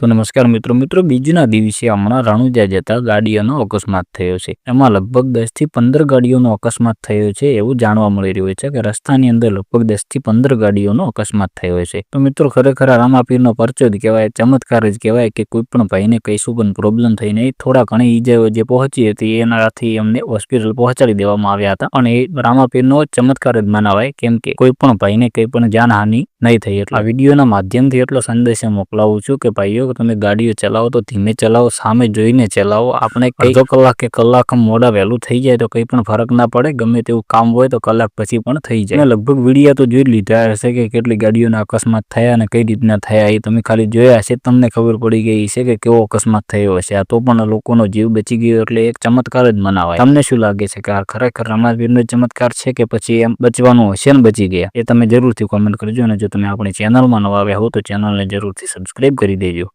તો નમસ્કાર મિત્રો મિત્રો, બીજના દિવસે હમણાં રણુજા જતા ગાડીઓનો અકસ્માત થયો છે. એમાં લગભગ દસથી પંદર ગાડીઓનો અકસ્માત થયો છે એવું જાણવા મળી રહ્યું છે કે રસ્તાની અંદર લગભગ દસથી પંદર ગાડીઓનો અકસ્માત થયો છે. તો મિત્રો, ખરેખર રામાપીરનો પરચો જ કહેવાય, ચમત્કાર જ કહેવાય કે કોઈ પણ ભાઈને કઈશું પણ પ્રોબ્લેમ થઈ નહીં થોડા ઘણી ઈજાઓ જે પહોંચી હતી એનાથી અમને હોસ્પિટલ પહોંચાડી દેવામાં આવ્યા હતા. અને એ રામાપીરનો ચમત્કાર જ મનાવાય, કેમ કે કોઈ પણ ભાઈને કઈ પણ જાનહાનિ નહીં થઈ. એટલે આ વિડીયોના માધ્યમથી એટલો સંદેશ મોકલાવું છું કે ભાઈઓ તમે ગાડીઓ ચલાવો તો ધીમે ચલાવો સામે જોઈને ચલાવો. આપણે અડધો કલાક કે કલાક મોડા વહેલું થઈ જાય તો કંઈ પણ ફરક ના પડે. ગમે તેવું કામ હોય તો કલાક પછી પણ થઈ જાય. લગભગ વિડીયા તો જોઈ લીધા હશે કે કેટલી ગાડીઓના અકસ્માત થયા અને કઈ રીતના થયા એ તમે ખાલી જોયા હશે. તમને ખબર પડી ગઈ છે કે કેવો અકસ્માત થયો હશે. આ તો પણ લોકોનો જીવ બચી ગયો એટલે એક ચમત્કાર જ મનાવાય. તમને શું લાગે છે કે આ ખરેખર રમાવીરનો ચમત્કાર છે કે પછી એમ બચવાનું હશે ને બચી ગયા? એ તમે જરૂરથી કોમેન્ટ કરજો અને જો તમે આપણી ચેનલમાં નવા આવ્યા હો તો ચેનલને જરૂરથી સબસ્ક્રાઇબ કરી દેજો.